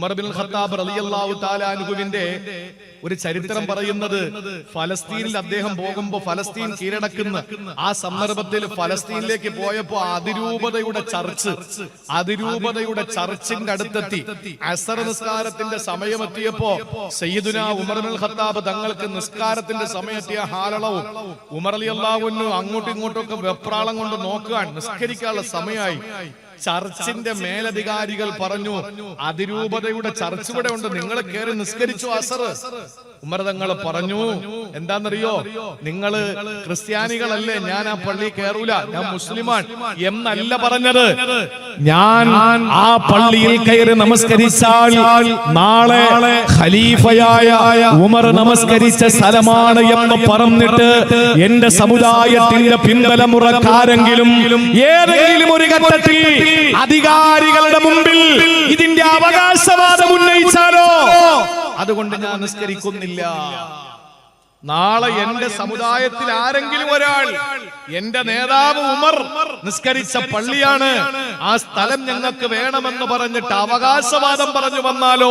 Umar bin Khattab റളിയല്ലാഹു തആല ഒരു ചരിത്രം പറയുന്നത് ഫലസ്തീനിൽ അദ്ദേഹം പോകുമ്പോൾ ഫലസ്തീൻ കീഴടക്കുന്ന ആ സന്ദർഭത്തിൽ ഫലസ്തീനിലേക്ക് പോയപ്പോൾ അതിരൂപതയുടെ ചർച്ച് അതിരൂപതയുടെ ചർച്ചിന്റെ അടുത്തെത്തി. അസർ നിസ്കാരത്തിന്റെ സമയമെത്തിയപ്പോ സയ്യിദുന ഉമർ ബിൻ ഖത്താബ് തങ്ങൾക്ക് നിസ്കാരത്തിന്റെ സമയത്തിയ ഹാലളവും ഉമർ അലി അൻഹു അങ്ങോട്ടും ഇങ്ങോട്ടും ഒക്കെ വെപ്രാളം കൊണ്ട് നോക്കാൻ നിസ്കരിക്കാനുള്ള സമയമായി. ചർച്ചിന്റെ മേലധികാരികൾ പറഞ്ഞു അതിരൂപതയുടെ ചർച്ച് ഇവിടെ ഉണ്ട് നിങ്ങൾ കയറി നിസ്കരിച്ചു അസർ ഉമർ തങ്ങൾ പറഞ്ഞു. എന്താണെന്നറിയോ നിങ്ങൾ ക്രിസ്ത്യാനികളല്ലേ? ഞാൻ ആ പള്ളി കയറൂല ഞാൻ മുസ്ലിമാൻ എന്നല്ല പറഞ്ഞത്. ഞാൻ ആ പള്ളിയിൽ കയറി നമസ്കരിച്ചാൽ നാളെ ഖലീഫയായ ഉമർ നമസ്കരിച്ച സ്ഥലമാണ് എന്ന് പറഞ്ഞിട്ട് എന്റെ സമുദായത്തിന്റെ പിൻതലമുറക്കാരെങ്കിലും ഏതെങ്കിലും ഒരു ഘട്ടത്തിൽ അധികാരികളുടെ മുമ്പിൽ ഇതിന്റെ അവകാശവാദം ഉന്നയിച്ചാലോ? അതുകൊണ്ട് ഞാൻ നിസ്കരിക്കുന്നില്ല. നാളെ എന്റെ സമുദായത്തിൽ ആരെങ്കിലും ഒരാൾ എന്റെ നേതാവ് ഉമർ നിസ്കരിച്ച പള്ളിയാണ്. ആ സ്ഥലം ഞങ്ങൾക്ക് വേണമെന്ന് പറഞ്ഞിട്ട് അവകാശവാദം പറഞ്ഞു വന്നാലോ?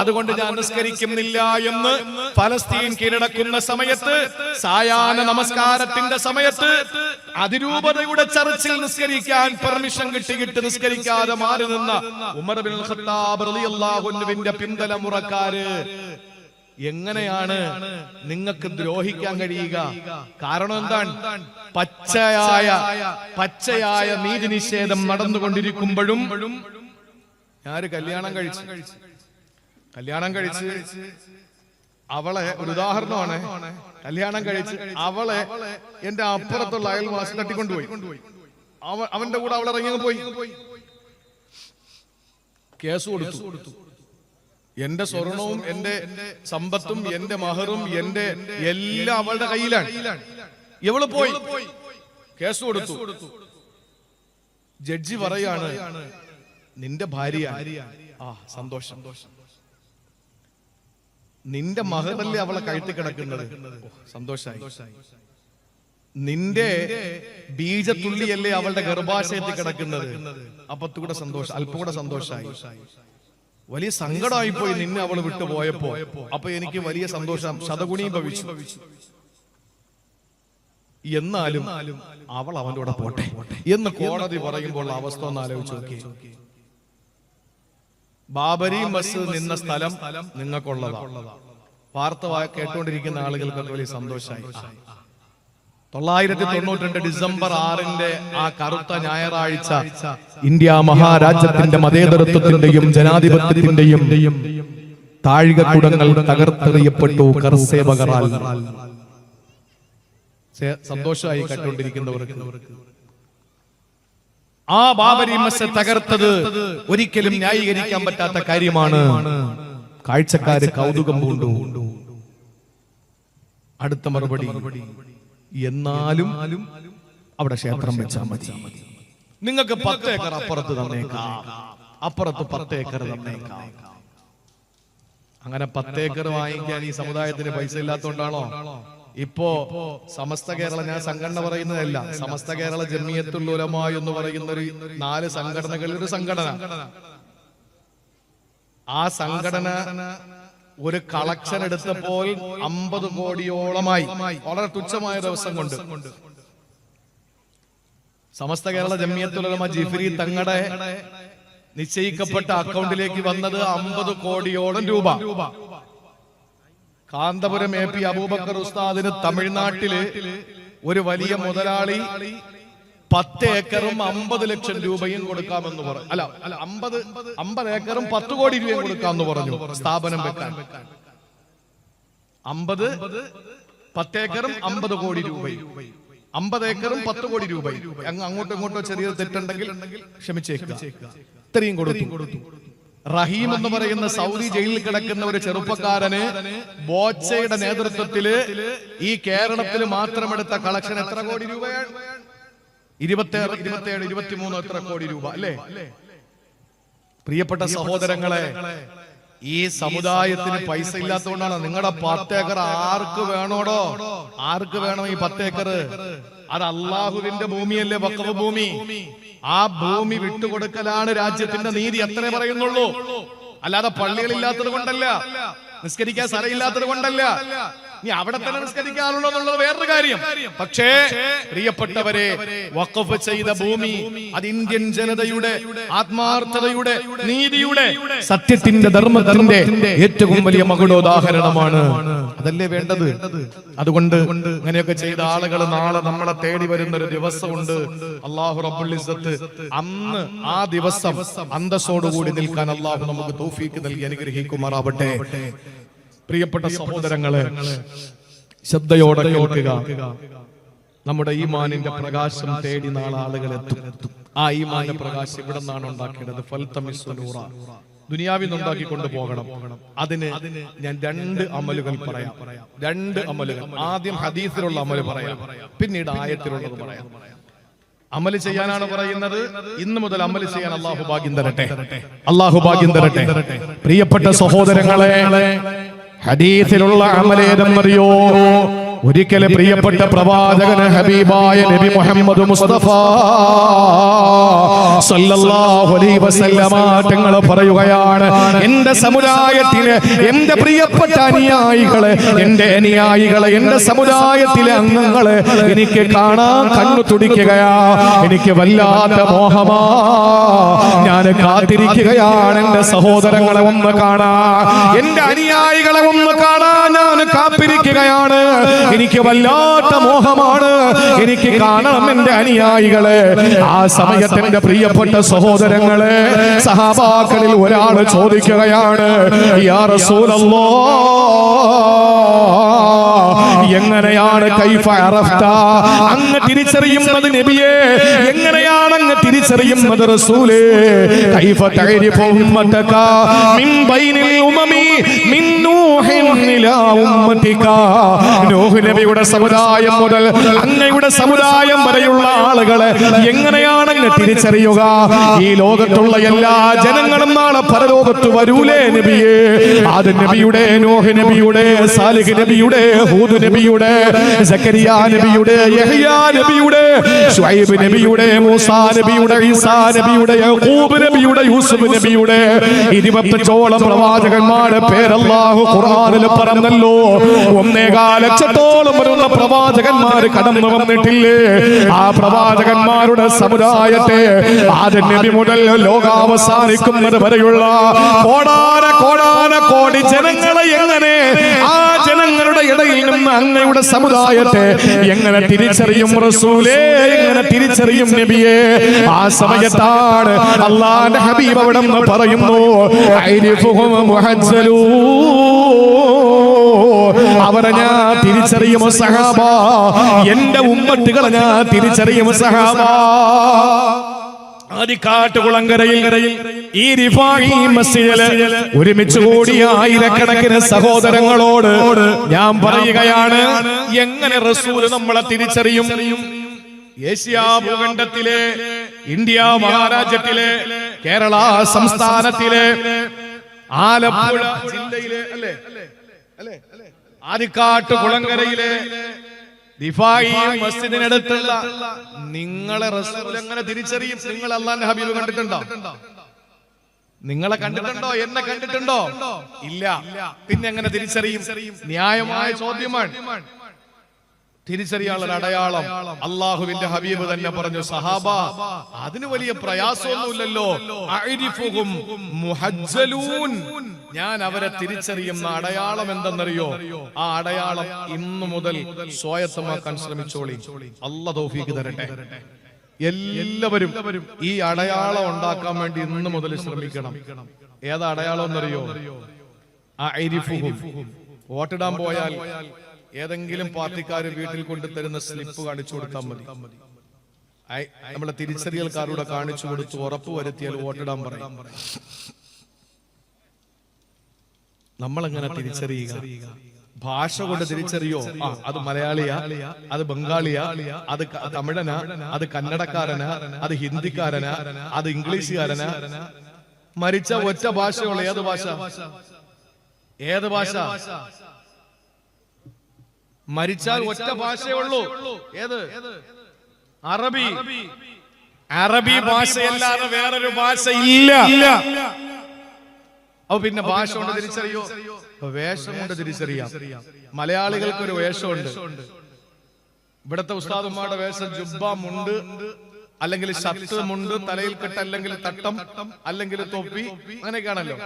അതുകൊണ്ട് ഞാൻ നിസ്കരിക്കുന്നില്ല എന്ന് ഫലസ്തീൻ കീഴടക്കുന്ന സമയത്ത് സായാഹ്ന നമസ്കാരത്തിന്റെ സമയത്ത് അതിരൂപതയുടെ ചർച്ചിൽ നിസ്കരിക്കാൻ പെർമിഷൻ കിട്ടിയിട്ട് നിസ്കരിക്കാതെ മാറി നിന്ന ഉമർ ബിൻ ഖത്താബ് റളിയല്ലാഹു അൻഹുവിന്റെ പിന്തലമുറക്കാര്. എങ്ങനെയാണ് നിങ്ങൾക്ക് ദ്രോഹിക്കാൻ കഴിയുക? കാരണം എന്താണ്? പച്ചയായ പച്ചയായ നീതി നിഷേധം നടന്നുകൊണ്ടിരിക്കുമ്പോഴും ഞാനൊരു കല്യാണം കഴിച്ചു. കല്യാണം കഴിച്ച്. അവളെ ഒരു ഉദാഹരണമാണ്. കല്യാണം കഴിച്ച് അവളെ എന്റെ അപ്പുറത്തുള്ള അയൽവാസി തട്ടിക്കൊണ്ടുപോയി. അവ അവന്റെ കൂടെ അവൾ ഇറങ്ങി പോയി. കേസ് കൊടുത്തു. എന്റെ സ്വർണവും എന്റെ സമ്പത്തും എന്റെ മഹറും എന്റെ എല്ലാം അവളുടെ കയ്യിലാണ്. ഇവൾ പോയി? കേസ് കൊടുത്തു. ജഡ്ജി പറയാണ് നിന്റെ ഭാര്യ. ആ സന്തോഷം. നിന്റെ മഹറല്ലേ അവളെ കഴുത്തി കിടക്കുന്നത്? സന്തോഷായി. നിന്റെ ബീജത്തുള്ളിയല്ലേ അവളുടെ ഗർഭാശയത്തിൽ കിടക്കുന്നത്? അപ്പത്തുകൂടെ സന്തോഷം അല്പം കൂടെ സന്തോഷായി. വലിയ സങ്കടമായി പോയി നിന്നെ അവൾ വിട്ടുപോയപ്പോ അപ്പൊ എനിക്ക് വലിയ സന്തോഷം ശതഗുണിയും ഭവിച്ചു. എന്നാലും അവൾ അവന്റെ കൂടെ പോട്ടെ. എന്ന് കോടതി പറയുമ്പോൾ അവസ്ഥ ഒന്ന് ആലോചിച്ച് നോക്കി ബാബരി മസ്ജിദ് നിന്ന സ്ഥലം നിങ്ങൾക്കുള്ളതാണ് വാർത്ത കേട്ടുകൊണ്ടിരിക്കുന്ന ആളുകൾക്ക് വലിയ സന്തോഷമായി. തൊള്ളായിരത്തി തൊണ്ണൂറ്റി രണ്ട് ഡിസംബർ ആറിന്റെ ആ കറുത്ത ഞായറാഴ്ച ഇന്ത്യ മഹാരാജ്യത്തിന്റെ മതേതരത്വത്തിന്റെയും ജനാധിപത്യത്തിന്റെയും താഴികക്കുടങ്ങൾ തകർത്തെറിയപ്പെട്ടു കർസേവകറാൽ സന്തോഷമായി കണ്ടുകൊണ്ടിരിക്കുന്നവർക്ക് ആ ബാബരി മസ്ജിദ് തകർത്തത് ഒരിക്കലും ന്യായീകരിക്കാൻ പറ്റാത്ത കാര്യമാണ്. കാഴ്ചക്കാര് കൗതുകം പൂണ്ടു. അടുത്ത മറുപടി. എന്നാലും അവിടെ ക്ഷേത്രം വെച്ചാൽ മതി. നിങ്ങൾക്ക് പത്ത് ഏക്കർ അപ്പുറത്ത് തന്നേക്കാം. അപ്പുറത്ത് പത്ത് ഏക്കർ തന്നേക്കാം. അങ്ങനെ പത്ത് ഏക്കർ വാങ്ങിക്കാൻ ഈ സമുദായത്തിന് പൈസ ഇല്ലാത്തതുകൊണ്ടാണോ ഇപ്പോ സമസ്ത കേരള ഞാൻ സംഘടന പറയുന്നതല്ല. സമസ്ത കേരള ജമിയത്തുൽ ഉലമ എന്ന് പറയുന്ന ഒരു നാല് സംഘടനകളിൽ ഒരു സംഘടന ആ സംഘടന ഒരു കളക്ഷൻ എടുത്തപ്പോൾ അമ്പത് കോടിയോളമായി. വളരെ തുച്ഛമായ ദിവസം കൊണ്ട്. സമസ്ത കേരള ജമിയത്തുലമ ജിഫ്രി തങ്ങളുടെ നിശ്ചയിക്കപ്പെട്ട അക്കൗണ്ടിലേക്ക് വന്നത് അമ്പത് കോടിയോളം രൂപ. കാന്തപുരം എ പി അബൂബക്കർ ഉസ്താദിന് തമിഴ്നാട്ടിൽ ഒരു വലിയ മുതലാളി പത്ത് ഏക്കറും അമ്പത് ലക്ഷം രൂപയും കൊടുക്കാമെന്ന് പറഞ്ഞു അല്ല അല്ല അമ്പത് അമ്പത് ഏക്കറും പത്ത് കോടി രൂപയും കൊടുക്കാമെന്ന് പറഞ്ഞു സ്ഥാപനം വെക്കാൻ. അമ്പത് പത്തേക്കറും അമ്പത് കോടി രൂപയും. അമ്പത് ഏക്കറും പത്ത് കോടി രൂപയും. അങ്ങ് അങ്ങോട്ടും ഇങ്ങോട്ടോ ചെറിയ തെറ്റുണ്ടെങ്കിൽ ക്ഷമിച്ചേക്കുക. ഇത്രയും കൊടുത്തു. റഹീം എന്ന് പറയുന്ന സൗദി ജയിലിൽ കിടക്കുന്ന ഒരു ചെറുപ്പക്കാരന് ബോച്ചയുടെ നേതൃത്വത്തിൽ ഈ കേരളത്തിൽ മാത്രമെടുത്ത കളക്ഷൻ എത്ര കോടി രൂപയാണ്? ഇരുപത്തേഴ് ഇരുപത്തേഴ് ഇരുപത്തിമൂന്ന് എത്ര കോടി രൂപ അല്ലേ? പ്രിയപ്പെട്ട സഹോദരങ്ങളെ ഈ സമുദായത്തിന് പൈസ ഇല്ലാത്തതുകൊണ്ടാണ് നിങ്ങളുടെ പത്തേക്കർ ആർക്ക് വേണോടോ? ആർക്ക് വേണം ഈ പത്തേക്കർ അത് അള്ളാഹുവിന്റെ ഭൂമിയല്ലേ വക്കവ് ഭൂമി? ആ ഭൂമി വിട്ടുകൊടുക്കലാണ് രാജ്യത്തിന്റെ നീതി അത്രേ പറയുന്നുള്ളൂ. അല്ലാതെ പള്ളികളില്ലാത്തത് കൊണ്ടല്ല. നിസ്കരിക്കാൻ സ്ഥലമില്ലാത്തത് കൊണ്ടല്ല. നീ അവിടെ തന്നെ നിസ്കരിക്കാറുള്ളൂ എന്നുള്ളത് വേറൊരു കാര്യം. പക്ഷേ പ്രിയപ്പെട്ടവരെ വഖഫ് ചെയ്ത ഭൂമി അത് ഇന്ത്യൻ ജനതയുടെ ആത്മാർത്ഥതയുടെ നീതിയുടെ സത്യത്തിന്റെ ധർമ്മത്തിന്റെ ഏറ്റവും വലിയ മകുടോദാഹരണമാണ്. അതല്ലേ വേണ്ടത്? അതുകൊണ്ട് അങ്ങനെയൊക്കെ ചെയ്ത ആളുകൾ നാളെ നമ്മളെ തേടി വരുന്ന ഒരു ദിവസമുണ്ട്. അള്ളാഹു റബ്ബുൽ ഇസ്സത്ത്. അന്ന് ആ ദിവസം അന്തസ്സോടുകൂടി നിൽക്കാൻ അള്ളാഹു നമുക്ക് തോഫീക്ക് നൽകി അനുഗ്രഹിക്കുമാറാവട്ടെ. പ്രിയപ്പെട്ട സഹോദരങ്ങളെ ശ്രദ്ധയോടെ കേൾക്കുക. നമ്മുടെ ഈ മാനിന്റെ പ്രകാശം തേടി നാളെ ആളുകൾ എത്തും. ആ ഈ ഈമാന്റെ പ്രകാശം ഇവിടെ നിന്നാണ് ഉണ്ടാക്കേണ്ടത്. ഫൽത്തമിസ്വനൂറ ദുനിയാവിൽ നിന്നുണ്ടാക്കി കൊണ്ടുപോകണം പോകണം. അതിന് ഞാൻ രണ്ട് അമലുകൾ പറയാം. രണ്ട് അമലുകൾ. ആദ്യം ഹദീസിലുള്ള അമൽ പറയാം. പിന്നീട് ആയത്തിലുള്ളത് പറയാം. അമൽ ചെയ്യാനാണ് പറയുന്നത്. ഇന്ന് മുതൽ അമൽ ചെയ്യാൻ അള്ളാഹു ഭാഗ്യം തരട്ടെ. അള്ളാഹു ഭാഗ്യം തരട്ടെ. പ്രിയപ്പെട്ട സഹോദരങ്ങളെ ഹദീസിലുള്ള അമലേതെന്നറിയോ ഒരിക്കലും പ്രിയപ്പെട്ട പ്രവാചകന് ഹബീബായ നബി മുഹമ്മദ് മുസ്തഫ സല്ലല്ലാഹു അലൈഹി വസല്ലമ തങ്ങൾ പറയുകയാണ് എന്റെ സമുദായത്തിലെ എന്റെ പ്രിയപ്പെട്ട അനുയായികളെ എന്റെ അനുയായികളെ എന്റെ സമുദായത്തിലെ അംഗങ്ങളെ എനിക്ക് കാണാൻ കണ്ണു തുടിക്കുകയാ എനിക്ക് വല്ലാത്ത മോഹമാ ഞാൻ കാത്തിരിക്കുകയാണ് എന്റെ സഹോദരങ്ങളെ ഒന്ന് കാണാൻ എന്റെ അനുയായികളെ ഒന്ന് കാണാൻ ഞാൻ കാത്തിരിക്കുകയാണ് എനിക്ക് വല്ലാത്ത മോഹമാണ്. എനിക്ക് കാണണം എന്റെ അനുയായികളെ. ആ സമയത്ത് എന്റെ പ്രിയപ്പെട്ട സഹോദരങ്ങളെ സഹാബാക്കളിൽ ഒരാൾ ചോദിക്കുകയാണ് യാ എങ്ങനെയാണ് കൈഫ അറഫ്ത? അങ്ങ് തിരിച്ചറിയുന്നത് നബിയെ എങ്ങനെയാണ് അങ്ങ് തിരിച്ചറിയുന്നത് റസൂലേ കൈഫ മിൻ ബൈനിൽ മിൻ ഉമ്മതിക സമുദായം മുതൽ അങ്ങയുടെ സമുദായം വരെയുള്ള ആളുകളെ എങ്ങനെയാണ് തിരിച്ചറിയുക. ഈ ലോകത്തുള്ള എല്ലാ ജനങ്ങളും നാളെ പരലോകത്ത് വരൂലേ നബിയെ. ആദ നബിയുടെ നോഹ് നബിയുടെ സാലിഹ് നബിയുടെ ഹൂദ് നബിയുടെ സക്കരിയ നബിയുടെ യഹ്യാ നബിയുടെ ശുഐബ് നബിയുടെ മൂസാ നബിയുടെ ഈസാ നബിയുടെ യഹൂബ് നബിയുടെ യൂസുഫ് നബിയുടെ. ഇരുപത്തഞ്ചോളം പ്രവാചകന്മാരുടെ പേരല്ലാഹു ഖുർആനിൽ പറഞ്ഞല്ലോ. ഒന്നേകാ ലക്ഷത്തോളം വരുന്ന പ്രവാചകന്മാർ കടന്നു വന്നിട്ടില്ലേ? ആ പ്രവാചകന്മാരുടെ സമുദായത്തെ ആദ്യ നബി മുതൽ ലോകാവസാനിക്കുന്നത് വരെയുള്ള കോടാന കോടാന കോടി ജനങ്ങളെ എങ്ങനെ ആ ജനങ്ങളുടെ ഇടയിൽ നിന്ന് അങ്ങയുടെ സമുദായത്തെ എങ്ങനെ തിരിച്ചറിയും റസൂലേ? എങ്ങനെ തിരിച്ചറിയും നബിയെ? ആ സമയത്താണ് അള്ളാന്റെ ഹബീബ് അവിടെ നിന്ന് പറയുന്നു ഐരിഫുഹും മുഹജ്ജലൂ അവരെ ഞാൻ തിരിച്ചറിയുമോ സഹാബ? എന്റെ ഉമ്മത്തുകളെ ഞാൻ തിരിച്ചറിയുമോ സഹാബ? ആദിക്കാട്ടുകുളങ്കരയിൽ ഈ റിഫായി മസ്ജിദിൽ ഒരുമിച്ച് കൂടിയ ആയിരക്കണക്കിന് സഹോദരങ്ങളോട് ഞാൻ പറയുകയാണ് എങ്ങനെ റസൂൽ നമ്മളെ തിരിച്ചറിയും? ഏഷ്യ ഭൂഖണ്ഡത്തിലെ ഇന്ത്യ മഹാരാജ്യത്തിലെ കേരള സംസ്ഥാനത്തിലെ ആലപ്പുഴ ജില്ലയിലെ അല്ലേ? ആദിക്കാട്ട് കുളങ്കരയിലെ മസ്ജിദിനടുത്തുള്ള നിങ്ങളെ എങ്ങനെ തിരിച്ചറിയും? നിങ്ങൾ അള്ളാന്റെ ഹബീബ് കണ്ടിട്ടുണ്ടോ? നിങ്ങളെ കണ്ടിട്ടുണ്ടോ? എന്നെ കണ്ടിട്ടുണ്ടോ? ഇല്ല. പിന്നെ എങ്ങനെ തിരിച്ചറിയും? ന്യായമായ ചോദ്യമാണ്. തിരിച്ചറിയാനുള്ള അടയാളം അള്ളാഹുവിന്റെ ഹബീബ് തന്നെ പറഞ്ഞു സഹാബ അതിന് വലിയ പ്രയാസമൊന്നുമില്ലല്ലോ. ഞാൻ അവരെ തിരിച്ചറിയുന്ന അടയാളം എന്തെന്നറിയോ? ആ അടയാളം ഇന്നു മുതൽ സ്വായത്തമാക്കാൻ ശ്രമിച്ചോളി. അല്ല തോഫീക്ക് തരട്ടെ. എല്ലാവരും ഈ അടയാളം ഉണ്ടാക്കാൻ വേണ്ടി ഇന്നു മുതൽ ശ്രമിക്കണം. ഏതാ അടയാളം എന്നറിയോ. വോട്ടിടാൻ പോയാൽ ഏതെങ്കിലും പാർട്ടിക്കാർ വീട്ടിൽ കൊണ്ടു തരുന്ന സ്ലിപ്പ് കാണിച്ചു കൊടുത്താൽ മതി. നമ്മളെ തിരിച്ചറിയൽ കാണിച്ചു കൊടുത്ത് ഉറപ്പ് വരുത്തിയാൽ വോട്ടിടാൻ പറയും. നമ്മളെങ്ങനെ തിരിച്ചറിയുക? ഭാഷ കൊണ്ട് തിരിച്ചറിയോ? ആ അത് മലയാളിയാ അത് ബംഗാളിയാ അത് തമിഴന അത് കന്നഡക്കാരനാ അത് ഹിന്ദിക്കാരനാ അത് ഇംഗ്ലീഷുകാരനാ. മരിച്ച ഒറ്റ ഭാഷയുള്ള ഏത് ഭാഷ? ഏത് ഭാഷ? മരിച്ചാൽ ഒറ്റ ഭാഷയേ ഉള്ളൂ ഏത്? അറബി. അറബി. ഭാഷയല്ലാതെ വേറൊരു ഭാഷ ഇല്ല അപ്പൊ പിന്നെ ഭാഷ കൊണ്ട് തിരിച്ചറിയോ? വേഷം കൊണ്ട് തിരിച്ചറിയാം. മലയാളികൾക്ക് ഒരു വേഷമുണ്ട്. ഇവിടത്തെ ഉസ്താദുമാരുടെ വേഷം ജുബ്ബ മുണ്ട് അല്ലെങ്കിൽ ഷർട്ട് മുണ്ട് തലയിൽ കെട്ട് അല്ലെങ്കിൽ തട്ടം അല്ലെങ്കിൽ തൊപ്പി അങ്ങനെയൊക്കെയാണല്ലോ.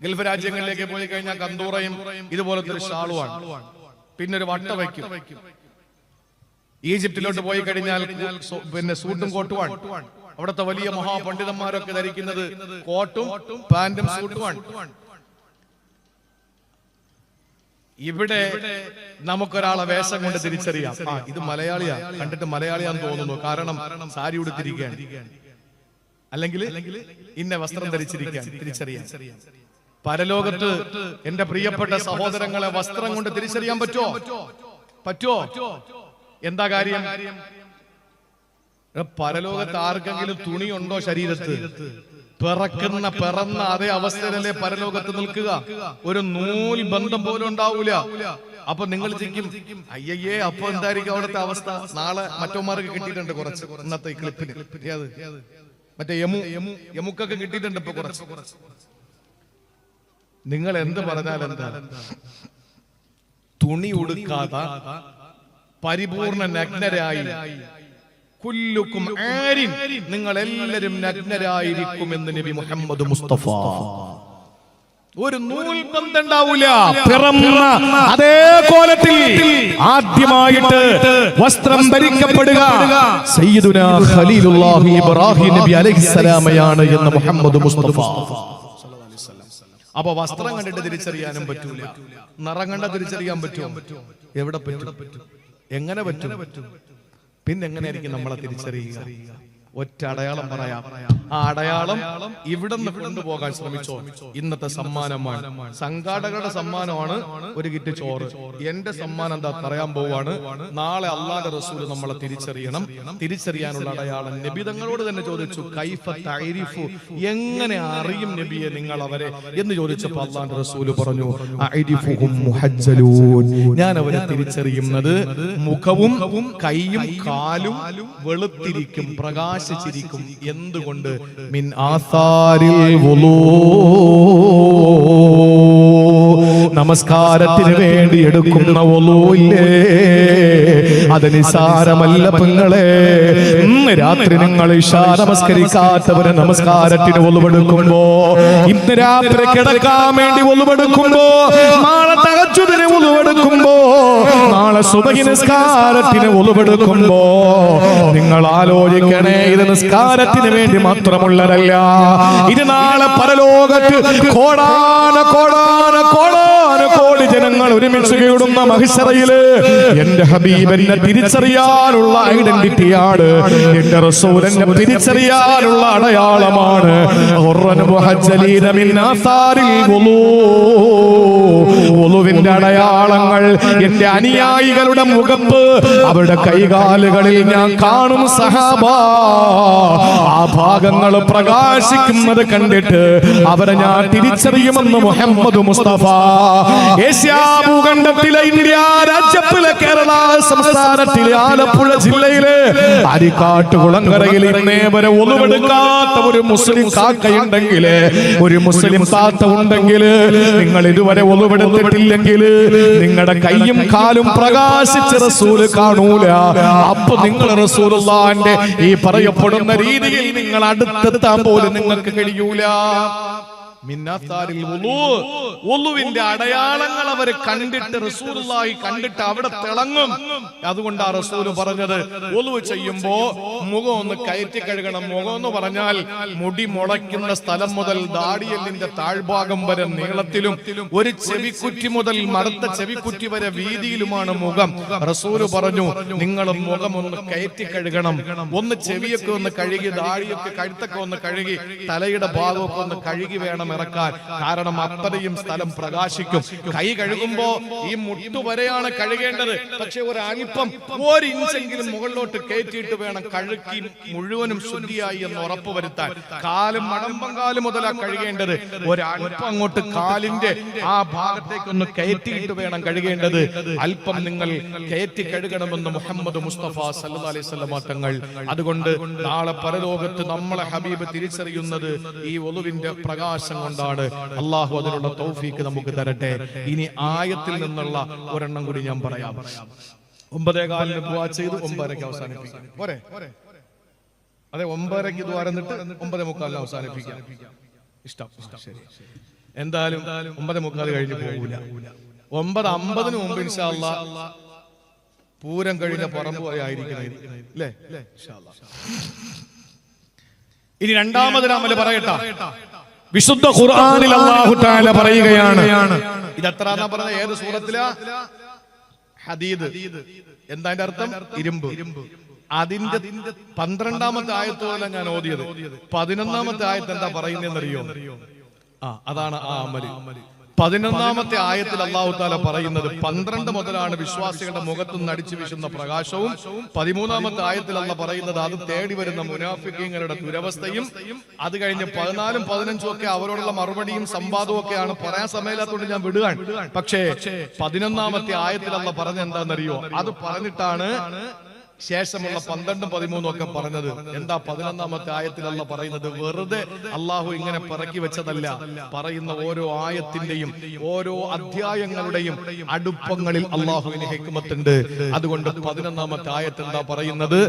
ഗൾഫ് രാജ്യങ്ങളിലേക്ക് പോയി കഴിഞ്ഞാൽ കന്തൂറയും ഇതുപോലത്തെ ഒരു ഷാളുമാണ് പിന്നെ ഒരു വട്ട വയ്ക്കും. ഈജിപ്തിലോട്ട് പോയി കഴിഞ്ഞാൽ പിന്നെ സൂട്ടും കോട്ടുമാണ് അവിടുത്തെ വലിയ മഹാപണ്ഡിതന്മാരൊക്കെ ധരിക്കുന്നത് കോട്ടും പാന്റും സൂട്ടുമാണ് ഇവിടെ നമുക്കൊരാളെ വേഷം കൊണ്ട് തിരിച്ചറിയാം. ആ ഇത് മലയാളിയാ. കണ്ടിട്ട് മലയാളിയാന്ന് തോന്നുന്നു. കാരണം സാരി ഉടുത്തിരിക്കുകയാണ്. അല്ലെങ്കിൽ ഇന്ന വസ്ത്രം ധരിച്ചിരിക്കാൻ തിരിച്ചറിയാം. പരലോകത്ത് എന്റെ പ്രിയപ്പെട്ട സഹോദരങ്ങളെ വസ്ത്രം കൊണ്ട് തിരിച്ചറിയാൻ പറ്റോ പറ്റോ എന്താ കാര്യം? പരലോകത്ത് ആർക്കെങ്കിലും തുണിയുണ്ടോ ശരീരത്ത്? പിറക്കുന്ന പിറന്ന അതേ അവസ്ഥയിലല്ലേ പരലോകത്ത് നിൽക്കുക? ഒരു നൂൽ ബന്ധം പോലും ഉണ്ടാവൂല. അപ്പൊ നിങ്ങൾ ചിരിക്കും അയ്യയ്യേ അപ്പൊ എന്തായിരിക്കും അവിടുത്തെ അവസ്ഥ? നാളെ മറ്റോമാർക്ക് കിട്ടിയിട്ടുണ്ട് കുറച്ച് ഇന്നത്തെ ക്ലിപ്പിന് മറ്റേ യമു യമു യമുക്കൊക്കെ കിട്ടിയിട്ടുണ്ട് ഇപ്പൊ കുറച്ച്. നിങ്ങൾ എന്ത് പറഞ്ഞാൽ എന്താ തുണി ഉടുക്കാതെ പരിപൂർണ നഗ്നരായി. കുല്ലുക്കും ആരിൻ നിങ്ങൾ എല്ലാവരും നഗ്നരായിരിക്കും എന്ന് നബി മുഹമ്മദ് മുസ്തഫ. ഒരു നൂൽ ബന്ധം ഉണ്ടാവൂല പിറന്ന അതേ കോലത്തിൽ ആദ്യമായിട്ട് വസ്ത്രം ധരിക്കപ്പെടുക. സയ്യിദുനാ ഖലീലുല്ലാഹി ഇബ്രാഹിം നബി അലൈഹിസ്സലാമയാണ് എന്ന് മുഹമ്മദ് മുസ്തഫ. അപ്പൊ വസ്ത്രം കണ്ടിട്ട് തിരിച്ചറിയാനും പറ്റൂല. നിറം കണ്ട തിരിച്ചറിയാൻ പറ്റുമോ? എവിടെ പറ്റും? എങ്ങനെ പറ്റും? പിന്നെ എങ്ങനെയായിരിക്കും നമ്മളെ തിരിച്ചറിയുക? ഒറ്റ അടയാളം പറയാം. ആ അടയാളം ഇവിടെ നിന്ന് കൊണ്ടുപോകാൻ ശ്രമിച്ചോ? ഇന്നത്തെ സമ്മാനമാണ്. സംഘാടകരുടെ സമ്മാനമാണ് ഒരു കിറ്റ് ചോറ്. എന്റെ സമ്മാനം എന്താ പറയാൻ പോവാണ്? നാളെ അള്ളാന്റെ റസൂൽ നമ്മളെ തിരിച്ചറിയണം. തിരിച്ചറിയാനുള്ള അടയാളം. നബി തങ്ങളോട് തന്നെ ചോദിച്ചു കൈഫ തൈരിഫു. എങ്ങനെ അറിയും നബിയെ നിങ്ങൾ അവരെ എന്ന് ചോദിച്ചപ്പോൾ അള്ളാന്റെ റസൂൽ പറഞ്ഞു. ഞാൻ അവരെ തിരിച്ചറിയുന്നത് മുഖവും കൈയും കാലും വെളുത്തിരിക്കും പ്രകാശിച്ചിരിക്കും. എന്തുകൊണ്ട്? മിൻ ആസാരിൽ. നമസ്കാരത്തിന് വേണ്ടി എടുക്കുന്ന ഒലൂല്ലേ അത് നിസാരമല്ല പെങ്ങളെ. രാത്രി നിങ്ങൾ ഇഷാ നമസ്കരിക്കാത്തവരെ നമസ്കാരത്തിന് ഒലുവെടുക്കുമ്പോ ഇന്ന് രാത്രി കിടക്കാൻ വേണ്ടി ഒലുവെടുക്കുമ്പോ നാളെ തകച്ചുതിന് ഒലുവെടുക്കുമ്പോ നാളെ സുബഹി നിസ്കാരത്തിന് ഒലുവെടുക്കുമ്പോ നിങ്ങൾ ആലോചിക്കണേ ഇത് നിസ്കാരത്തിന് വേണ്ടി മാത്രമുള്ളതല്ല. ഇത് നാളെ പരലോകത്ത് കോടാന കോടാന കോടാന ജനങ്ങൾ ഒരുമിച്ച് കൂടുന്ന മഹിഷറയിൽ എന്റെ ഹബീബ് എന്നെ തിരിച്ചറിയാനുള്ള ഐഡന്റിറ്റിയാണ്. എന്റെ റസൂൽ എന്നെ തിരിച്ചറിയാനുള്ള അടയാളമാണ്. വുളുവിന്റെ അടയാളങ്ങൾ എന്റെ അനുയായികളുടെ മുഖപ്പ് അവരുടെ കൈകാലുകളിൽ ഞാൻ കാണും സഹാബ. ആ ഭാഗങ്ങൾ പ്രകാശിക്കുന്നത് കണ്ടിട്ട് അവരെ ഞാൻ തിരിച്ചറിയുമെന്ന് മുഹമ്മദ് മുസ്തഫ. ഏഷ്യാ ഭൂഖണ്ഡത്തിലെ ഇന്ത്യ രാജ്യത്തിലെ കേരള സംസ്ഥാനത്തിലെ ആലപ്പുഴ ജില്ലയിലെ അരിക്കാട്ടുകുളങ്കരയിൽ ഇന്നേ വരെ ഒന്നുമെടുക്കാത്ത ഒരു മുസ്ലിം കാക്കയുണ്ടെങ്കിൽ ഒരു മുസ്ലിം താത്ത ഉണ്ടെങ്കിൽ നിങ്ങൾ ഇതുവരെ ഒളിവെടുത്തിട്ടില്ലെങ്കിൽ നിങ്ങളുടെ കൈയും കാലും പ്രകാശിച്ച് റസൂൽ കാണൂല. അപ്പൊ നിങ്ങൾ റസൂലുള്ളാന്റെ ഈ പറയപ്പെടുന്ന രീതിയിൽ നിങ്ങൾ അടുത്തെത്താൻ പോലും നിങ്ങൾക്ക് കഴിയൂല. വുളുവിന്റെ അടയാളങ്ങൾ അവർ കണ്ടിട്ട് റസൂലായി കണ്ടിട്ട് അവിടെ തിളങ്ങും. അതുകൊണ്ട് ആ റസൂൽ പറഞ്ഞത് ഒലുവ് ചെയ്യുമ്പോ മുഖം ഒന്ന് കയറ്റി കഴുകണം. മുഖം എന്ന് പറഞ്ഞാൽ മുടി മുളയ്ക്കുന്ന സ്ഥലം മുതൽ ദാടിയല്ലിന്റെ താഴ്ഭാഗം വരെ നീളത്തിലും ഒരു ചെവിക്കുറ്റി മുതൽ മറുത്ത ചെവിക്കുറ്റി വരെ വീതിയിലുമാണ് മുഖം. റസൂൽ പറഞ്ഞു നിങ്ങൾ മുഖം ഒന്ന് കയറ്റി കഴുകണം. ഒന്ന് ചെവിയൊക്കെ ഒന്ന് കഴുകി ദാടിയൊക്കെ കഴുത്തൊക്കെ ഒന്ന് കഴുകി തലയുടെ ഭാഗമൊക്കെ ഒന്ന് കഴുകി വേണം ഇറക്കാൻ. കാരണം അത്രയും സ്ഥലം പ്രകാശിക്കും. കൈ കഴുകുമ്പോ ഈ മുട്ടു വരെയാണ് കഴുകേണ്ടത്. പക്ഷെ ഒരു അല്പം ഒരു ഇഞ്ചെങ്കിലും മുകളിലോട്ട് കയറ്റിയിട്ട് വേണം കഴുക്കി മുഴുവനും ശുദ്ധിയായി എന്ന് ഉറപ്പുവരുത്താൻ കാലും മടമ്പം കാൽ മുതലാ കഴുകേണ്ടത്. ഒരല്പം അങ്ങോട്ട് കാലിന്റെ ആ ഭാഗത്തേക്കൊന്ന് കയറ്റിയിട്ട് വേണം കഴുകേണ്ടത്. അല്പം നിങ്ങൾ കയറ്റി കഴുകണമെന്ന് മുഹമ്മദ് മുസ്തഫ സല്ലല്ലാഹു അലൈഹി തങ്ങൾ. അതുകൊണ്ട് നാളെ പരലോകത്ത് നമ്മളെ ഹബീബ് തിരിച്ചറിയുന്നത് ഈ ഒലുവിന്റെ പ്രകാശം കൊണ്ടാണ് അള്ളാഹു അതിനുള്ള തൗഫീക്ക് നമുക്ക് തരട്ടെ. ഇനി ആയത്തിൽ നിന്നുള്ള ഒരെണ്ണം കൂടി ഞാൻ പറയാം. ഒമ്പതേ കാലിന് ദുആ ചെയ്ത് ഒമ്പതരയ്ക്ക് അവസാനിപ്പിക്കാം. പോരെ? അതെ ഒമ്പതരയ്ക്ക് ദ്വാരന്നിട്ട് ഒമ്പതേ മുക്കാലിന് അവസാനിപ്പിക്കാം. ഇഷ്ടം. ശരി. എന്തായാലും ഒമ്പതേ മുക്കാൽ കഴിഞ്ഞ് പോകൂല ഒമ്പത് അമ്പതിന് മുമ്പ് ഇൻഷാല്ല പൂരം കഴിഞ്ഞ പറമ്പ് അല്ലാ. ഇനി രണ്ടാമത് രാമൽ പറയട്ടെ. വിശുദ്ധ ഖുർആനിൽ അല്ലാഹു തആല പറയുകയാണ്. ഇത് എത്ര പറഞ്ഞ ഏത് സൂറത്തിലാ? ഹദീദ്. എന്താ അതിന്റെ അർത്ഥം? ഇരുമ്പ്. അതിന്റെ പന്ത്രണ്ടാമത്തെ ആയത്തോടെ പോലെ ഞാൻ ഓതിയത്. പതിനൊന്നാമത്തെ ആയത്ത് എന്താ പറയുന്നതെന്നറിയോ? ആ അതാണ് ആ അമൽ. പതിനൊന്നാമത്തെ ആയത്തിൽ അള്ളാഹു താല പറയുന്നത് പന്ത്രണ്ട് മുതലാണ് വിശ്വാസികളുടെ മുഖത്തു നിന്ന് അടിച്ചു വീശുന്ന പ്രകാശവും പതിമൂന്നാമത്തെ ആയത്തിൽ അല്ല പറയുന്നത് അത് തേടി വരുന്ന മുനാഫിക്കങ്ങളുടെ ദുരവസ്ഥയും അത് കഴിഞ്ഞ് പതിനാലും പതിനഞ്ചും ഒക്കെ അവരോടുള്ള മറുപടിയും സംവാദവും ഒക്കെയാണ് പറയാൻ സമയമില്ലാത്തതുകൊണ്ട് ഞാൻ വിടുകയാണ്. പക്ഷേ പതിനൊന്നാമത്തെ ആയത്തിൽ അല്ല പറഞ്ഞ എന്താണെന്നറിയോ? അത് പറഞ്ഞിട്ടാണ് ശേഷമുള്ള പന്ത്രണ്ടും പതിമൂന്നും ഒക്കെ പറഞ്ഞത് എന്താ പതിനൊന്നാമത്തെ ആയത്തിലല്ല പറയുന്നത്? വെറുതെ അള്ളാഹു ഇങ്ങനെ പിറക്കി വെച്ചതല്ല. പറയുന്ന ഓരോ ആയത്തിന്റെയും ഓരോ അധ്യായങ്ങളുടെയും അടുപ്പങ്ങളിൽ അള്ളാഹുവിന് ഹെക്മത്തുണ്ട്. അതുകൊണ്ട് പതിനൊന്നാമത്തെ ആയത്ത് എന്താ പറയുന്നത്?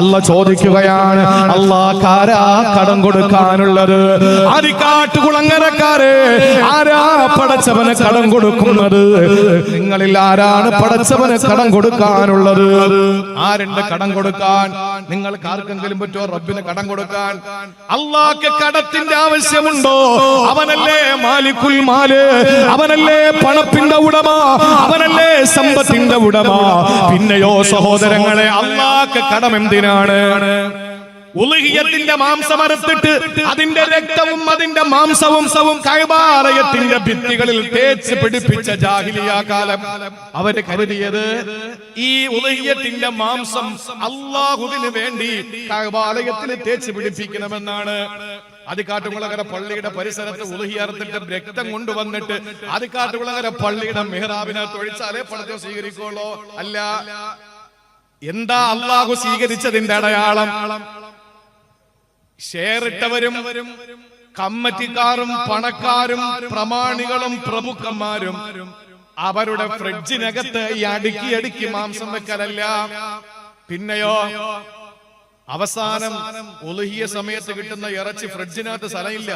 അല്ല ചോദിക്കുകയാണ് കാരാ കടം കൊടുക്കാനുള്ളത്? ആരിക്കാട്ടുകുളങ്ങരക്കാരെ ആരാ പടച്ചവന് കടം കൊടുക്കുന്നത്? നിങ്ങളിൽ ആരാണ് പടച്ചവന് കടം കൊടുക്കാനുള്ളത്? ആരുണ്ട് കടം കൊടുക്കാൻ? നിങ്ങൾക്ക് ആർക്കെങ്കിലും പറ്റുമോ റബ്ബിന് കടം കൊടുക്കാൻ? അള്ളാഹ്ക്ക് കടത്തിന്റെ ആവശ്യമുണ്ടോ? അവനല്ലേ മാലിക്കുൽ മാൽ? അവനല്ലേ പണത്തിന്റെ ഉടമ? അവനല്ലേ സമ്പത്തിന്റെ ഉടമ? പിന്നെയോ സഹോദരങ്ങളെ അള്ളാഹ്ക്ക് കടം എന്തിനാണ്? ഉലഹിയത്തിന്റെ മാംസം അറുത്തിട്ട് അതിന്റെ രക്തവും അതിന്റെ മാംസവും സവും കൈബാലയത്തിന്റെ ഭിത്തികളിൽ തേച്ച് പിടിപ്പിച്ച ജാഹിലിയ കാലം. അവർ കരുതിയത് ഈ ഉലഹിയത്തിന്റെ മാംസം അള്ളാഹുവിന് വേണ്ടി കൈബാലയത്തിൽ തേച്ച് പിടിപ്പിക്കണമെന്നാണ്. അതിക്കാട്ടുകുളങ്ങര പള്ളിയുടെ പരിസരത്ത് ഉലഹിയറത്തിന്റെ രക്തം കൊണ്ടുവന്നിട്ട് അതിക്കാട്ടുകുളങ്ങര പള്ളിയുടെ മെഹ്റാബിനെ തൊഴിച്ചാലേ പണത്തെ സ്വീകരിക്കുള്ളൂ അല്ല എന്താ അള്ളാഹു സ്വീകരിച്ചതിന്റെ അടയാളം? ഷെയർ കമ്മറ്റിക്കാരും പണക്കാരും പ്രമാണികളും പ്രമുഖന്മാരും അവരുടെ ഫ്രിഡ്ജിനകത്ത് ഈ അടുക്കി അടുക്കി മാംസം വെക്കലല്ല. പിന്നെയോ അവസാനം ഒലുഹിയ സമയത്ത് കിട്ടുന്ന ഇറച്ചി ഫ്രിഡ്ജിനകത്ത് സ്ഥലമില്ല.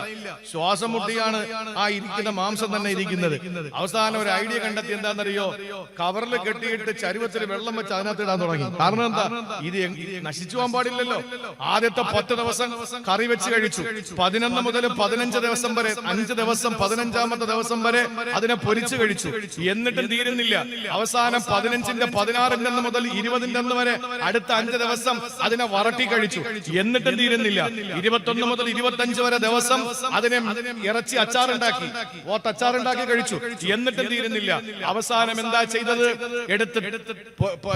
ശ്വാസം മുട്ടിയാണ് ആ ഇരിക്കുന്ന മാംസം തന്നെ ഇരിക്കുന്നത്. അവസാനം ഒരു ഐഡിയ കണ്ടെത്തി എന്താണെന്നറിയോ? കവറിൽ കെട്ടിയിട്ട് ചരുവത്തിൽ വെള്ളം വെച്ച് അതിനകത്ത് ഇടാൻ തുടങ്ങി. കാരണം എന്താ? ഇത് നശിച്ചു പോകാൻ പാടില്ലല്ലോ. ആദ്യത്തെ പത്ത് ദിവസം കറി വെച്ച് കഴിച്ചു. പതിനൊന്ന് മുതൽ പതിനഞ്ച് ദിവസം വരെ അഞ്ച് ദിവസം പതിനഞ്ചാമത്തെ ദിവസം വരെ അതിനെ പൊരിച്ചു കഴിച്ചു. എന്നിട്ടും തീരുന്നില്ല. അവസാനം പതിനഞ്ചിന്റെ പതിനാറിന്റെ മുതൽ ഇരുപതിന്റെ വരെ അടുത്ത അഞ്ച് ദിവസം അതിനെ വറട്ടി കഴിച്ചു. എന്നിട്ടും തീരുന്നില്ല. ഇരുപത്തൊന്ന് മുതൽ ഇരുപത്തഞ്ച് വരെ ദിവസം അതിനെ ഇറച്ചി അച്ചാറുണ്ടാക്കി. ഓത്ത് അച്ചാറുണ്ടാക്കി കഴിച്ചു. എന്നിട്ടും തീരുന്നില്ല. അവസാനം എന്താ ചെയ്തത്? എടുത്ത്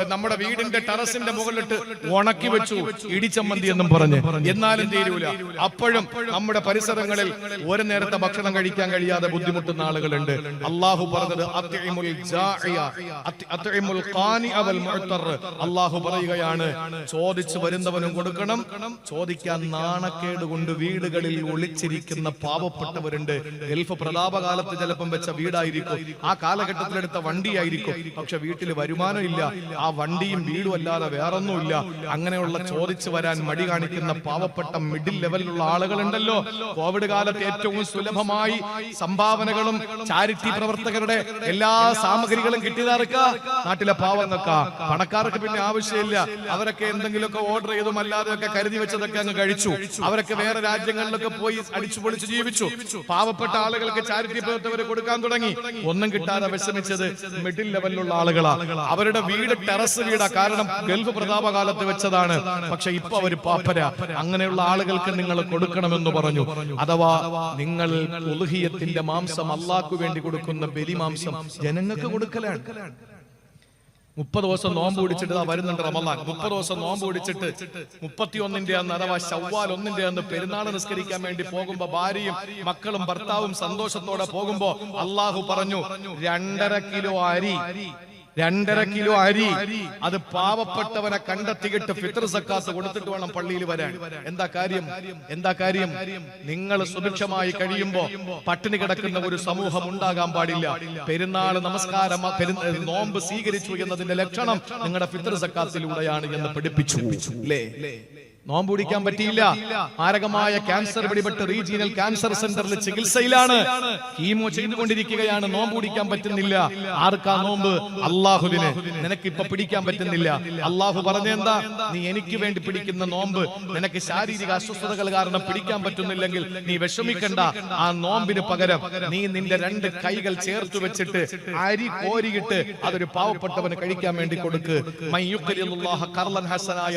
നമ്മുടെ വീടിന്റെ ടെറസിന്റെ മുകളിലിട്ട് ഉണക്കി വെച്ചു. ഇടിച്ചമ്മന്തി എന്നും പറഞ്ഞ്. എന്നാലും തീരൂല. അപ്പോഴും നമ്മുടെ പരിസരങ്ങളിൽ ഒരു നേരത്തെ ഭക്ഷണം കഴിക്കാൻ കഴിയാതെ ബുദ്ധിമുട്ടുന്ന ആളുകളുണ്ട്. അള്ളാഹു പറഞ്ഞത്. അള്ളാഹു പറയുകയാണ് ചോദിച്ചു വരുന്നവനും കൊടുക്കണം. ചോദിക്കാൻ നാണക്കേട് കൊണ്ട് വീടുകളിൽ ഒളിച്ചിരിക്കുന്ന പാവപ്പെട്ടവരുണ്ട്. ഗൾഫ് പ്രതാപകാലത്ത് ചിലപ്പം വെച്ച വീടായിരിക്കും. ആ കാലഘട്ടത്തിലെടുത്ത വണ്ടിയായിരിക്കും. പക്ഷെ വീട്ടിൽ വരുമാനം ഇല്ല. ആ വണ്ടിയും വീടും അല്ലാതെ വേറൊന്നുമില്ല. അങ്ങനെയുള്ള ചോദിച്ചു വരാൻ മടി കാണിക്കുന്ന പാവപ്പെട്ട മിഡിൽ ലെവലിലുള്ള ആളുകളുണ്ടല്ലോ. കോവിഡ് കാലത്ത് ഏറ്റവും സുലഭമായി സംഭാവനകളും ചാരിറ്റി പ്രവർത്തകരുടെ എല്ലാ സാമഗ്രികളും കിട്ടിയതാർക്ക? നാട്ടിലെ പാവങ്ങൾക്ക. പണക്കാർക്ക് പിന്നെ ആവശ്യമില്ല. അവരൊക്കെ എന്തെങ്കിലുമൊക്കെ ഓർഡർ ചെയ്തും അല്ലാതെ ഒക്കെ കരുതി വെച്ചതൊക്കെ അങ്ങ് കഴിച്ചു. അവരൊക്കെ വേറെ രാജ്യങ്ങളിലൊക്കെ പോയി അടിച്ചു പൊളിച്ച് ജീവിച്ചു. പാവപ്പെട്ട ആളുകൾക്ക് ചാരിറ്റി പ്രവർത്തകർ കൊടുക്കാൻ തുടങ്ങി. ഒന്നും കിട്ടാതെ വിഷമിച്ചത് മിഡിൽ ലെവലിലുള്ള ആളുകളാണ് അവരുടെ വീട് ടെറസ് വീടാ. കാരണം ഗൾഫ് പ്രതാപകാലത്ത് വെച്ചതാണ്. പക്ഷെ ഇപ്പൊ അവർ പാപ്പര. അങ്ങനെയുള്ള ആളുകൾക്ക് നിങ്ങൾ കൊടുക്കണമെന്ന് പറഞ്ഞു. അഥവാ നിങ്ങൾ ഉലുഹിയത്തിന്റെ മാംസം അള്ളാഹ്ക്കു വേണ്ടി കൊടുക്കുന്ന ബലിമാംസം ജനങ്ങൾക്ക് കൊടുക്കലാണ്. മുപ്പത് ദിവസം നോമ്പ് പിടിച്ചിട്ട് വരുന്നുണ്ട് റമദാൻ. മുപ്പത് ദിവസം നോമ്പ് പിടിച്ചിട്ട് മുപ്പത്തിയൊന്നിന്റെ അന്ന് അഥവാ ശവ്വാൽ ഒന്നിന്റെ അന്ന് പെരുന്നാൾ നിസ്കരിക്കാൻ വേണ്ടി പോകുമ്പോ ഭാര്യയും മക്കളും ഭർത്താവും സന്തോഷത്തോടെ പോകുമ്പോ അള്ളാഹു പറഞ്ഞു രണ്ടര കിലോ അരി. രണ്ടര കിലോ അരി. അത് പാവപ്പെട്ടവനെ കണ്ടെത്തിയിട്ട് ഫിത്തർ സക്കാത്ത് കൊടുത്തിട്ട് വേണം പള്ളിയിൽ വരാൻ. എന്താ കാര്യം? എന്താ കാര്യം? നിങ്ങൾ സുഭിക്ഷമായി കഴിയുമ്പോ പട്ടിണി കിടക്കുന്ന ഒരു സമൂഹം ഉണ്ടാകാൻ പാടില്ല. പെരുന്നാൾ നമസ്കാരം നോമ്പ് സ്വീകരിച്ചു എന്നതിന്റെ ലക്ഷണം നിങ്ങളുടെ ഫിത്തർ സക്കാത്തിലൂടെയാണ് എന്ന് പഠിപ്പിച്ചു. അല്ലേ നോമ്പ് പിടിക്കാൻ പറ്റിയില്ല. മാരകമായ ക്യാൻസർ പിടിപെട്ട് റീജിയണൽ ക്യാൻസർ സെന്ററിൽ ചികിത്സയിലാണ്. കീമോ ചെയ്തുകൊണ്ടിരിക്കുകയാണ്. നോമ്പ് പിടിക്കാൻ പറ്റുന്നില്ല. ആർക്കാ നോമ്പ്? അള്ളാഹുവിന്. നിനക്ക് ഇപ്പൊ പിടിക്കാൻ പറ്റുന്നില്ല. അള്ളാഹു പറഞ്ഞെന്താ നീ എനിക്ക് വേണ്ടി പിടിക്കുന്ന നോമ്പ് നിനക്ക് ശാരീരിക അസ്വസ്ഥതകൾ കാരണം പിടിക്കാൻ പറ്റുന്നില്ലെങ്കിൽ നീ വിഷമിക്കണ്ട. ആ നോമ്പിന് പകരം നീ നിന്റെ രണ്ട് കൈകൾ ചേർത്ത് വെച്ചിട്ട് അരി കോരിയിട്ട് അതൊരു പാവപ്പെട്ടവന് കഴിക്കാൻ വേണ്ടി കൊടുക്ക്.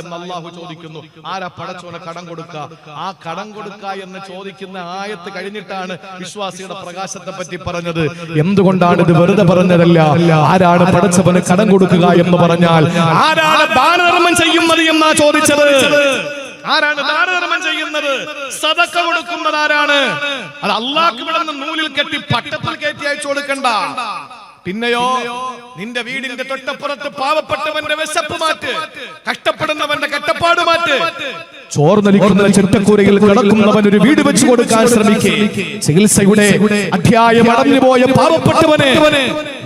എന്ന് അള്ളാഹു ചോദിക്കുന്നു ആരാ പടച്ചോനെ കടം കൊടുക്ക? ആ കടം കൊടുക്ക എന്ന് ചോദിക്കുന്ന ആയത്ത് കഴിഞ്ഞിട്ടാണ് വിശ്വാസിയുടെ പ്രകാശത്തെ പറ്റി പറഞ്ഞത്. എന്തുകൊണ്ടാണ് ഇത് വെറുതെ പറഞ്ഞതല്ല? ആരാണ് പടച്ചവന് കടം കൊടുക്കുക എന്ന് പറഞ്ഞാൽ ആരാണ് ദാനധർമ്മം ചെയ്യുന്നത് എന്നാ ചോദിച്ചത്? ആരാണ് ദാനധർമ്മം ചെയ്യുന്നത്? സതക്ക കൊടുക്കുന്നത് ആരാണ്? അത് അള്ളാഹ് ഇവിടെ നൂലിൽ കെട്ടി പട്ടത്തിൽ കയറ്റി അയച്ചു കൊടുക്കണ്ട. പിന്നെയോ നിന്റെ വീടിന്റെ തൊട്ടപ്പുറത്ത് പാവപ്പെട്ടവന്റെ വിശപ്പ് മാറ്റ് കഷ്ടപ്പെടുന്നവന്റെ കട്ടപ്പാട് മാറ്റ്. ചോർന്നലിക്കുന്ന ചിട്ടക്കൂരയിൽ കിടക്കുന്നവൻ ഒരു വീട് വെച്ചു കൊടുക്കാൻ ശ്രമിക്കേ. ചികിത്സയുടെ അധ്യായം അടഞ്ഞുപോയ പാവപ്പെട്ടവനെ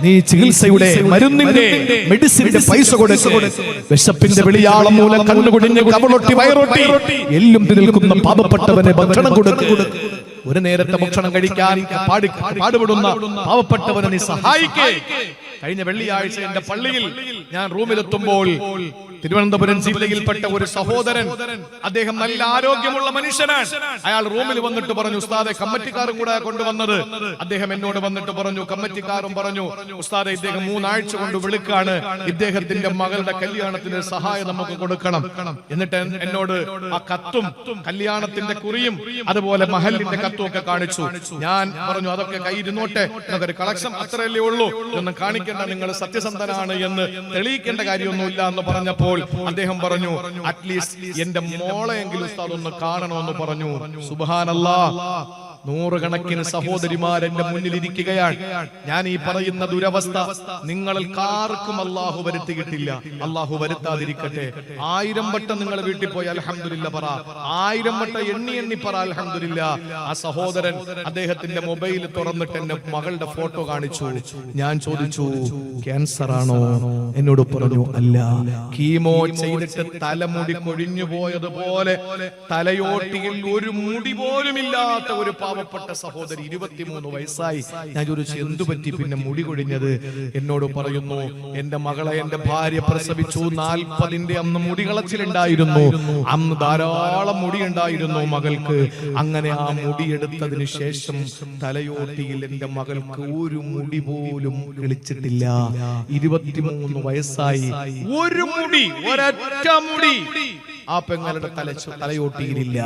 നീ ചികിത്സയുടെ മരുന്നിന്റെ മെഡിസിന്റെ പൈസ കൊടുക്കുക വിശപ്പിന്റെ വെളിയാളം മൂലം കണ്ണുകുടിഞ്ഞ് കവളൊട്ടി വയറൊട്ടി. എല്ലും നിൽക്കുന്ന പാവപ്പെട്ടവനെ ഭക്ഷണം കൊടുക്കുക ഒരു നേരത്തെ ഭക്ഷണം കഴിക്കാൻ പാടി പാടുപെടുന്ന പാവപ്പെട്ടവനെ നീ സഹായിക്കേ. കഴിഞ്ഞ വെള്ളിയാഴ്ച എന്റെ പള്ളിയിൽ ഞാൻ റൂമിലെത്തുമ്പോൾ തിരുവനന്തപുരം ജില്ലയിൽപ്പെട്ട ഒരു സഹോദരൻ. അദ്ദേഹം നല്ല ആരോഗ്യമുള്ള മനുഷ്യനാണ്. അയാൾ റൂമിൽ വന്നിട്ട് പറഞ്ഞു ഉസ്താദെ കമ്മിറ്റിക്കാരും കൂടെ കൊണ്ടുവന്നത്. അദ്ദേഹം എന്നോട് വന്നിട്ട് പറഞ്ഞു കമ്മിറ്റിക്കാരും പറഞ്ഞു ഉസ്താദെ ഇദ്ദേഹം മൂന്നാഴ്ച കൊണ്ട് വിളിക്കാണ്. ഇദ്ദേഹത്തിന്റെ മകളുടെ കല്യാണത്തിന് സഹായം നമുക്ക് കൊടുക്കണം. എന്നിട്ട് എന്നോട് ആ കത്തും കല്യാണത്തിന്റെ കുറിയും അതുപോലെ മഹലിന്റെ കത്തും ഒക്കെ കാണിച്ചു. ഞാൻ പറഞ്ഞു അതൊക്കെ കയ്യിരുന്നോട്ടെ. എന്നൊരു കളക്ഷൻ അത്രയല്ലേ ഉള്ളൂ. ഒന്നും കാണിക്കേണ്ട നിങ്ങൾ സത്യസന്ധനാണ് എന്ന് തെളിയിക്കേണ്ട കാര്യമൊന്നുമില്ല എന്ന് പറഞ്ഞപ്പോൾ അദ്ദേഹം പറഞ്ഞു അറ്റ്ലീസ്റ്റ് എന്റെ മോളെയെങ്കിലും ഉസ്താദ് ഒന്ന് കാണണമെന്ന് പറഞ്ഞു. സുബാനല്ലാ നൂറുകണക്കിന് സഹോദരിമാർ എന്റെ മുന്നിലിരിക്കുകയാണ്. ഞാൻ ഈ പറയുന്ന ദുരവസ്ഥ നിങ്ങളിൽ കാർക്കും അള്ളാഹു വരുത്തിയിട്ടില്ല. അള്ളാഹു വരുത്താതിരിക്കട്ടെ. ആയിരം വട്ടം നിങ്ങൾ വീട്ടിൽ പോയി അലഹമില്ല പറ. ആയിരം വട്ടം എണ്ണി എണ്ണി പറ. അലഹമില്ല ആ സഹോദരൻ അദ്ദേഹത്തിന്റെ മൊബൈൽ തുറന്നിട്ട് എന്റെ മകളുടെ ഫോട്ടോ കാണിച്ചു. ഞാൻ ചോദിച്ചു ക്യാൻസർ ആണോ എന്നോട് പറഞ്ഞു അല്ല. കീമോ ചെയ്തിട്ട് തലമുടി കൊഴിഞ്ഞു പോയതുപോലെ തലയോട്ടിയിൽ ഒരു മുടി പോലും ഇല്ലാത്ത ഒരു പാവപ്പെട്ട സഹോദരി ഇരുപത്തിമൂന്ന് വയസ്സായി. ഞാൻ ചോദിച്ചു എന്തു പറ്റി? പിന്നെ മുടി കൊഴിഞ്ഞത്? എന്നോട് പറയുന്നു എന്റെ മകളെ എന്റെ ഭാര്യ പ്രസവിച്ചു നാൽപ്പതിന്റെ അന്ന് മുടി കളച്ചിലുണ്ടായിരുന്നു അന്ന് ധാരാളം മുടി ഉണ്ടായിരുന്നു മകൾക്ക്. അങ്ങനെ ആ മുടി എടുത്തതിന് ശേഷം തലയോട്ടിയിൽ എന്റെ മകൾക്ക് ഒരു മുടി പോലും കിളിച്ചിട്ടില്ല. ഇരുപത്തിമൂന്ന് വയസ്സായി. ഒരു മുടി ഒരൊറ്റ മുടി. ആ പെങ്ങളുടെ തല തലയോട്ടിയിലില്ല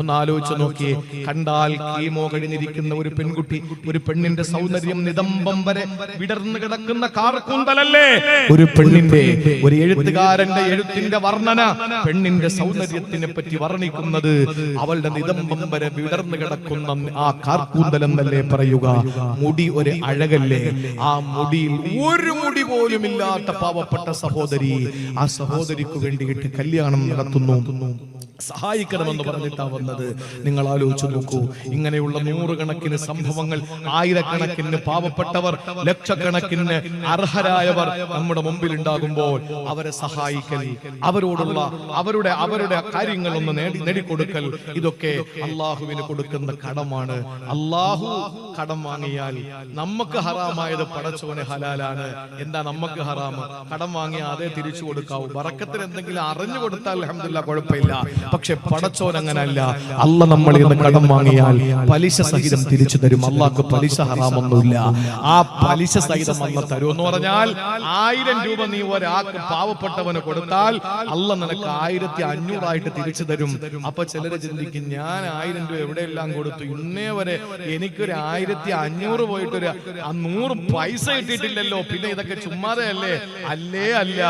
ഒന്ന് ആലോചിച്ച് നോക്കിയേ. കണ്ടാൽ കീമോ കഴിഞ്ഞിരിക്കുന്ന ഒരു പെൺകുട്ടി ഒരു പെണ്ണിന്റെ സൗന്ദര്യം നിതംബം വരെ വിടർന്നു കിടക്കുന്ന കാർക്കൂന്തലല്ലേ? ഒരു പെണ്ണിന്റെ ഒരു എഴുത്തുകാരന്റെ എഴുത്തിന്റെ വർണന പെണ്ണിന്റെ സൗന്ദര്യത്തിനെ പറ്റി വർണിക്കുന്നത് അവളുടെ നിതംബം വരെ വിടർന്നു കിടക്കുന്ന ആ കാർക്കൂന്തൽ എന്നല്ലേ പറയുക? മുടി ഒരു അഴകല്ലേ? ആ മുടിയിൽ ഒരു മുടി പോലും ഇല്ലാത്ത പാവപ്പെട്ട സഹോദരി ആ സഹോദരിക്ക് വേണ്ടിയിട്ട് കല്യാണം നടത്തുന്നു. സഹായിക്കണമെന്ന് പറഞ്ഞിട്ടാ വന്നത്. നിങ്ങൾ ആലോചിച്ചു നോക്കൂ. ഇങ്ങനെയുള്ള നൂറുകണക്കിന് സംഭവങ്ങൾ ആയിരക്കണക്കിന് പാവപ്പെട്ടവർ ലക്ഷക്കണക്കിന് അർഹരായവർ നമ്മുടെ മുമ്പിൽ ഉണ്ടാകുമ്പോൾ അവരെ സഹായിക്കൽ അവരോടുള്ള അവരുടെ അവരുടെ കാര്യങ്ങൾ ഒന്ന് നേടി നേടിക്കൊടുക്കൽ. ഇതൊക്കെ അള്ളാഹുവിന് കൊടുക്കുന്ന കടമാണ്. അള്ളാഹു കടം വാങ്ങിയാൽ നമുക്ക് ഹറാമായത് പടച്ചവന് ഹലാലാണ്. എന്താ നമുക്ക് ഹറാമ് കടം വാങ്ങിയാൽ അതേ തിരിച്ചു കൊടുക്കാവൂ. വറക്കത്തിന് എന്തെങ്കിലും അറിഞ്ഞു കൊടുത്താൽ അലഹമില്ല കുഴപ്പമില്ല കുഴപ്പമില്ല പക്ഷെ പടച്ചോൻ അങ്ങനല്ല അല്ല നമ്മളിൽ നിന്ന് കടം വാങ്ങിയാൽ പലിശ സഹിതം തിരിച്ചു തരും. അള്ളാക്ക് പലിശ ഹറാമൊന്നുമില്ല. ആ പലിശ സഹിതം അല്ല തരും. എന്ന് പറഞ്ഞാൽ ആയിരം രൂപ നീ ഒരാൾക്ക് പാവപ്പെട്ടവന് കൊടുത്താൽ അല്ല നിനക്ക് ആയിരത്തി അഞ്ഞൂറായിട്ട് തിരിച്ചു തരും. അപ്പൊ ചിലര് ചിന്തിക്കും ഞാൻ ആയിരം രൂപ എവിടെയെല്ലാം കൊടുത്തു? ഇന്നേ വരെ എനിക്കൊരു ആയിരത്തി അഞ്ഞൂറ് പോയിട്ടൊരു നൂറ് പൈസ കിട്ടിയിട്ടില്ലല്ലോ. പിന്നെ ഇതൊക്കെ ചുമ്മാതെ അല്ലേ അല്ലേ അല്ല.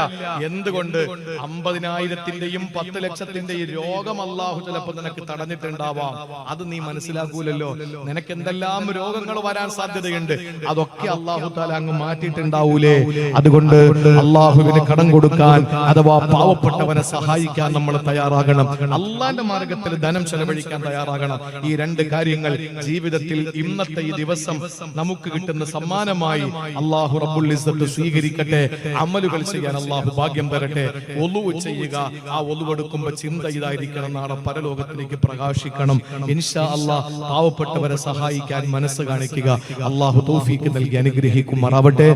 എന്തുകൊണ്ട്? അമ്പതിനായിരത്തിന്റെയും പത്ത് പത്ത് ലക്ഷത്തിന്റെ ഈ രോഗം അള്ളാഹു ചിലപ്പോ നിനക്ക് തടഞ്ഞിട്ടുണ്ടാവാം. അത് നീ മനസ്സിലാക്കൂലല്ലോ. നിനക്ക് എന്തെല്ലാം രോഗങ്ങൾ വരാൻ സാധ്യതയുണ്ട്? അതൊക്കെ അള്ളാഹു താല അങ്ങ് മാറ്റിയിട്ടുണ്ടാവൂലേ? അതുകൊണ്ട് അള്ളാഹുവിന് കടം കൊടുക്കാൻ അഥവാ പാവപ്പെട്ടവനെ സഹായിക്കാൻ നമ്മൾ തയ്യാറാകണം. അള്ളാന്റെ മാർഗത്തിൽ ധനം ചെലവഴിക്കാൻ തയ്യാറാകണം. ഈ രണ്ട് കാര്യങ്ങൾ ജീവിതത്തിൽ ഇന്നത്തെ ഈ ദിവസം നമുക്ക് കിട്ടുന്ന സമ്മാനമായി അള്ളാഹു റബ്ബുൽ സ്വീകരിക്കട്ടെ. അമലുകൾ ചെയ്യാൻ അള്ളാഹു ഭാഗ്യം തരട്ടെ. ഒലുവ് ചെയ്യുക. ആ ഒലുവെടുക്കുമ്പോ ചിന്ത ഇതായിരിക്കണം നാളെ പരലോകത്തിലേക്ക് പ്രകാശിക്കണം. ഇൻഷാ അള്ളാ പാവപ്പെട്ടവരെ സഹായിക്കാൻ മനസ്സ് കാണിക്കുക. അള്ളാഹു തൗഫീക്ക് നൽകി അനുഗ്രഹിക്കുമാറാവട്ടെ.